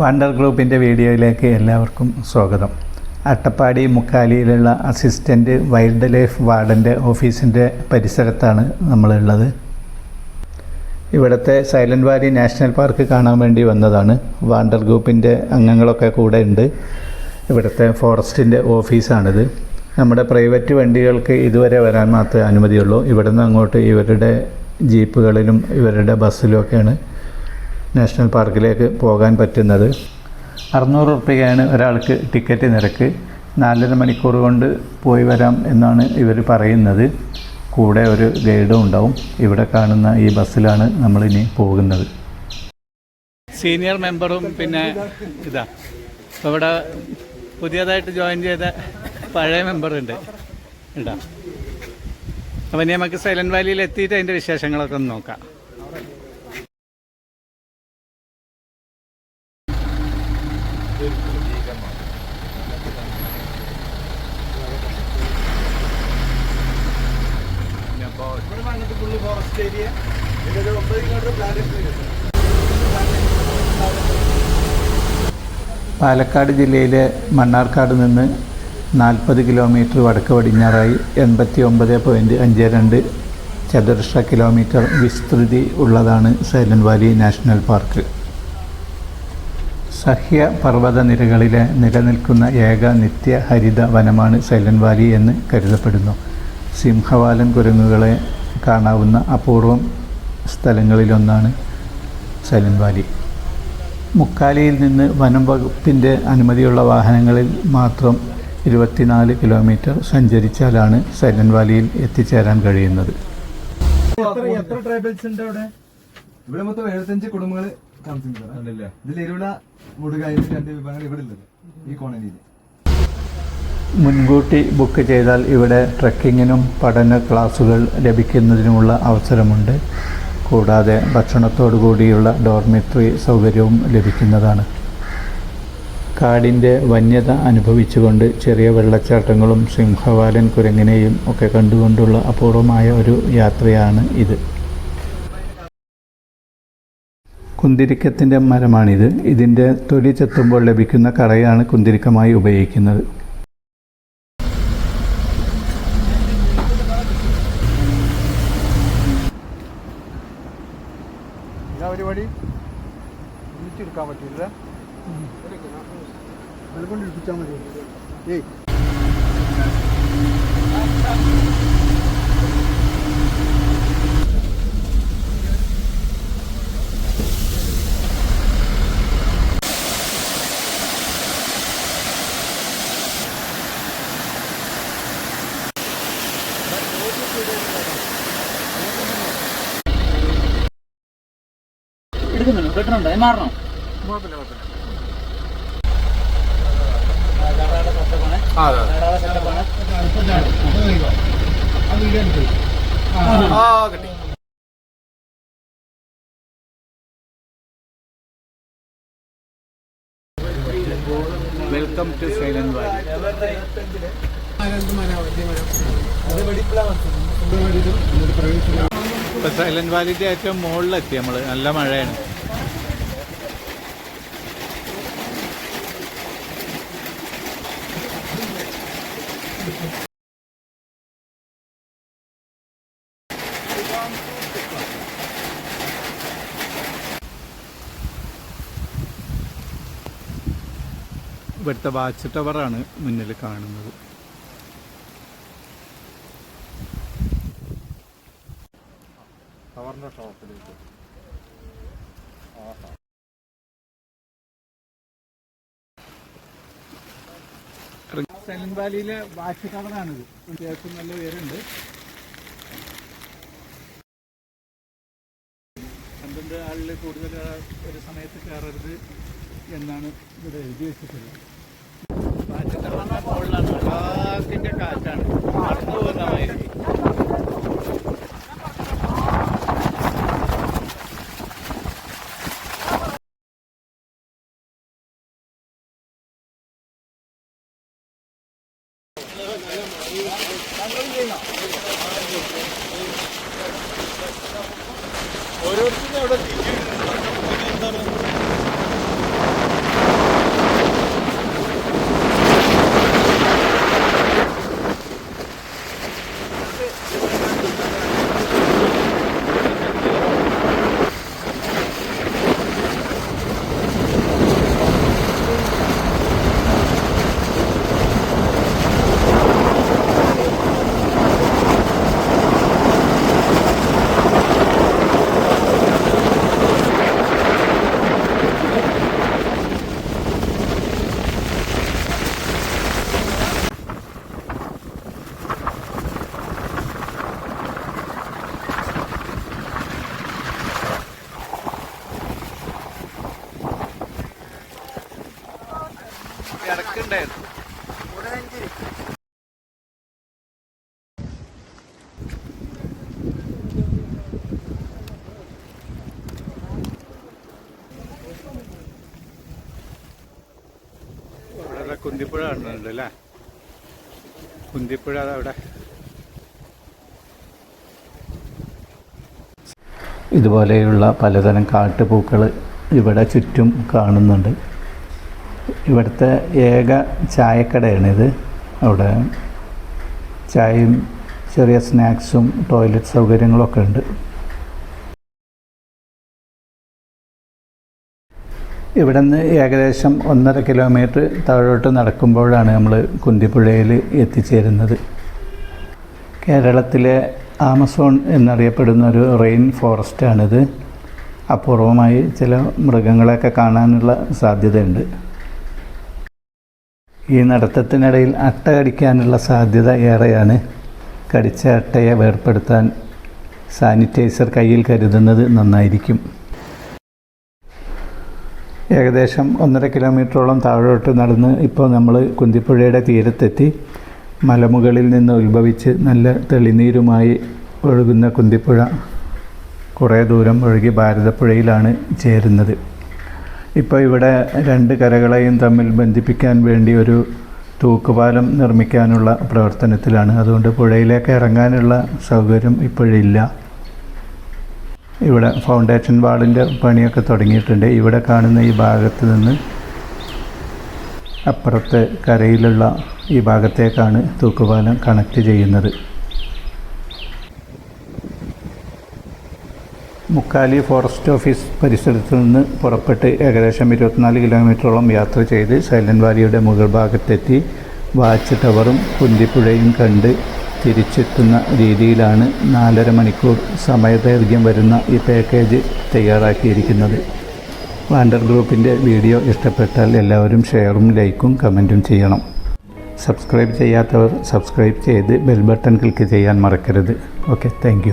Wonder ഗ്രൂപ്പിന്റെ വീഡിയോയിലേക്ക് എല്ലാവർക്കും സ്വാഗതം. അട്ടപ്പാടി മുക്കാലിയിലുള്ള അസിസ്റ്റന്റ് വൈൽഡ് ലൈഫ് വാർഡന്റെ ഓഫീസിന്റെ പരിസരത്താണ് നമ്മളുള്ളത്. ഇവിടുത്തെ സൈലന്റ് വാലി നാഷണൽ പാർക്ക് കാണാൻ വേണ്ടി വന്നതാണ്. വാണ്ടർ ഗ്രൂപ്പിന്റെ അംഗങ്ങളൊക്കെ കൂടെ ഉണ്ട്. ഇവിടുത്തെ ഫോറസ്റ്റിന്റെ ഓഫീസാണിത്. നമ്മുടെ പ്രൈവറ്റ് വണ്ടികൾക്ക് ഇതുവരെ വരാൻ മാത്രമേ അനുമതിയുള്ളൂ. ഇവിടുന്ന് അങ്ങോട്ട് ഇവരുടെ ജീപ്പുകളിലും ഇവരുടെ ബസ്സിലുമൊക്കെയാണ് നാഷണൽ പാർക്കിലേക്ക് പോകാൻ പറ്റുന്നത്. അറുന്നൂറ് റുപ്യയാണ് ഒരാൾക്ക് ടിക്കറ്റ് നിരക്ക്. നാലര മണിക്കൂർ കൊണ്ട് പോയി വരാം എന്നാണ് ഇവർ പറയുന്നത്. കൂടെ ഒരു ഗൈഡും ഉണ്ടാവും. ഇവിടെ കാണുന്ന ഈ ബസ്സിലാണ് നമ്മളിനി പോകുന്നത്. സീനിയർ മെമ്പറും പിന്നെ ഇതാ ഇപ്പോൾ ഇവിടെ പുതിയതായിട്ട് ജോയിൻ ചെയ്ത പഴയ മെമ്പറുണ്ട്. ഇടാം അപ്പം ഇനി നമുക്ക് സൈലന്റ് വാലിയിൽ എത്തിയിട്ട് അതിന്റെ വിശേഷങ്ങളൊക്കെ ഒന്ന് നോക്കാം. പാലക്കാട് ജില്ലയിലെ മണ്ണാർക്കാട് നിന്ന് നാൽപ്പത് കിലോമീറ്റർ വടക്ക് പടിഞ്ഞാറായി എൺപത്തി ഒമ്പത് പോയിന്റ് അഞ്ച് രണ്ട് ചതുരശ്ര കിലോമീറ്റർ വിസ്തൃതി ഉള്ളതാണ് സൈലന്റ് വാലി നാഷണൽ പാർക്ക്. സഹ്യ പർവത നിരകളിലെ നിലനിൽക്കുന്ന ഏക നിത്യ ഹരിത വനമാണ് സൈലന്റ് വാലി എന്ന് കരുതപ്പെടുന്നു. സിംഹവാലൻ കുരങ്ങുകളെ കാണാവുന്ന അപൂർവം സ്ഥലങ്ങളിലൊന്നാണ് സൈലന്റ് വാലി. മുക്കാലിയിൽ നിന്ന് വനം വകുപ്പിന്റെ അനുമതിയുള്ള വാഹനങ്ങളിൽ മാത്രം ഇരുപത്തിനാല് കിലോമീറ്റർ സഞ്ചരിച്ചാലാണ് സൈലന്റ് വാലിയിൽ എത്തിച്ചേരാൻ കഴിയുന്നത്. എത്ര ട്രൈബൽസ് ഉണ്ട് അവിടെ? ഇവിടെ മൊത്തം എഴുപത്തഞ്ച് കുടുംബങ്ങൾ താമസിക്കുന്നത് ഇതിൽ ഇരുവിട മുടുകായും രണ്ട് വിഭാഗങ്ങൾ ഇവിടെ ഉള്ളത് ഈ കോളനിയിൽ. മുൻകൂട്ടി ബുക്ക് ചെയ്താൽ ഇവിടെ ട്രക്കിങ്ങിനും പഠന ക്ലാസുകൾ ലഭിക്കുന്നതിനുമുള്ള അവസരമുണ്ട്. കൂടാതെ ഭക്ഷണത്തോടു കൂടിയുള്ള ഡോർമിറ്ററി സൗകര്യവും ലഭിക്കുന്നതാണ്. കാടിന്റെ വന്യത അനുഭവിച്ചുകൊണ്ട് ചെറിയ വെള്ളച്ചാട്ടങ്ങളും സിംഹവാലൻ കുരങ്ങിനെയും ഒക്കെ കണ്ടുകൊണ്ടുള്ള അപൂർവമായ ഒരു യാത്രയാണ് ഇത്. കുന്തിരിക്കത്തിന്റെ മരമാണിത്. ഇതിന്റെ തൊലി ചെത്തുമ്പോൾ ലഭിക്കുന്ന കറയാണ് കുന്തിരിക്കമായി ഉപയോഗിക്കുന്നത്. പരിപാടി. പറ്റില്ല ഏയ്. എടുക്കുന്നുണ്ട്? കിട്ടുന്നുണ്ട് മാറണം? വെൽക്കം ടു സൈലന്റ് ഇപ്പൊ സൈലന്റ് വാലിന്റെ ഏറ്റവും മുകളിലെത്തി നമ്മൾ. നല്ല മഴയാണ്. ഇവിടുത്തെ വാച്ച് ടവറാണ് മുന്നിൽ കാണുന്നത്. കവറിന്റെ ഷോപ്പിലേക്ക് സൈലന്റ് വാലിയിലെ ടവറാണിത് അത്യാവശ്യം നല്ല പേരുണ്ട് പന്ത്രണ്ട് ആളിൽ കൂടുതൽ ഒരു സമയത്ത് കയറരുത് എന്നാണ് ഇവിടെ എഴുതി വെച്ചിട്ടുള്ളത്. കാറ്റിന്റെ കാറ്റാണ്. ഓരോരുത്തരും അവിടെ തിരിച്ചു ഇടക്കുണ്ടായിരുന്നു ഇവിടെ കുന്തിപ്പുഴ കാണുന്നുണ്ട് അല്ലേ കുന്തിപ്പുഴ അതവിടെ. ഇതുപോലെയുള്ള പലതരം കാട്ടുപൂക്കൾ ഇവിടെ ചുറ്റും കാണുന്നുണ്ട്. ഇവിടുത്തെ ഏക ചായക്കടയാണിത്. അവിടെ ചായയും ചെറിയ സ്നാക്സും ടോയ്ലറ്റ് സൗകര്യങ്ങളൊക്കെ ഉണ്ട്. ഇവിടെ നിന്ന് ഏകദേശം ഒന്നര കിലോമീറ്റർ താഴോട്ട് നടക്കുമ്പോഴാണ് നമ്മൾ കുന്തിപ്പുഴയിൽ എത്തിച്ചേരുന്നത്. കേരളത്തിലെ ആമസോൺ എന്നറിയപ്പെടുന്ന ഒരു റെയിൻ ഫോറസ്റ്റാണിത്. അപൂർവമായി ചില മൃഗങ്ങളെയൊക്കെ കാണാനുള്ള സാധ്യതയുണ്ട്. ഈ നടത്തത്തിനിടയിൽ അട്ട കടിക്കാനുള്ള സാധ്യത ഏറെയാണ്. കടിച്ച അട്ടയെ വേർപ്പെടുത്താൻ സാനിറ്റൈസർ കയ്യിൽ കരുതുന്നത് നന്നായിരിക്കും. ഏകദേശം ഒന്നര കിലോമീറ്ററോളം താഴോട്ട് നടന്ന് ഇപ്പോൾ നമ്മൾ കുന്തിപ്പുഴയുടെ തീരത്തെത്തി. മലമുകളിൽ നിന്ന് ഉത്ഭവിച്ച് നല്ല തെളിനീരുമായി ഒഴുകുന്ന കുന്തിപ്പുഴ കുറേ ദൂരം ഒഴുകി ഭാരതപ്പുഴയിലാണ് ചേരുന്നത്. ഇപ്പോൾ ഇവിടെ രണ്ട് കരകളെയും തമ്മിൽ ബന്ധിപ്പിക്കാൻ വേണ്ടി ഒരു തൂക്കുപാലം നിർമ്മിക്കാനുള്ള പ്രവർത്തനത്തിലാണ്. അതുകൊണ്ട് പുഴയിലേക്ക് ഇറങ്ങാനുള്ള സൗകര്യം ഇപ്പോഴില്ല. ഇവിടെ ഫൗണ്ടേഷൻ വാളിന്റെ പണിയൊക്കെ തുടങ്ങിയിട്ടുണ്ട്. ഇവിടെ കാണുന്ന ഈ ഭാഗത്ത് നിന്ന് അപ്പുറത്തെ കരയിലുള്ള ഈ ഭാഗത്തേക്കാണ് തൂക്കുപാലം കണക്ട് ചെയ്യുന്നത്. മുക്കാലി ഫോറസ്റ്റ് ഓഫീസ് പരിസരത്ത് നിന്ന് പുറപ്പെട്ട് ഏകദേശം ഇരുപത്തിനാല് കിലോമീറ്ററോളം യാത്ര ചെയ്ത് സൈലന്റ് വാലിയുടെ മുകൾ ഭാഗത്തെത്തി വാച്ച് ടവറും കുന്തിപ്പുഴയും കണ്ട് തിരിച്ചെത്തുന്ന രീതിയിലാണ് നാലര മണിക്കൂർ സമയദൈർഘ്യം വരുന്ന ഈ പാക്കേജ് തയ്യാറാക്കിയിരിക്കുന്നത്. വാണ്ടർ ഗ്രൂപ്പിന്റെ വീഡിയോ ഇഷ്ടപ്പെട്ടാൽ എല്ലാവരും ഷെയറും ലൈക്കും കമന്റും ചെയ്യണം. സബ്സ്ക്രൈബ് ചെയ്യാത്തവർ സബ്സ്ക്രൈബ് ചെയ്ത് ബെൽ ബട്ടൺ ക്ലിക്ക് ചെയ്യാൻ മറക്കരുത്. Okay thank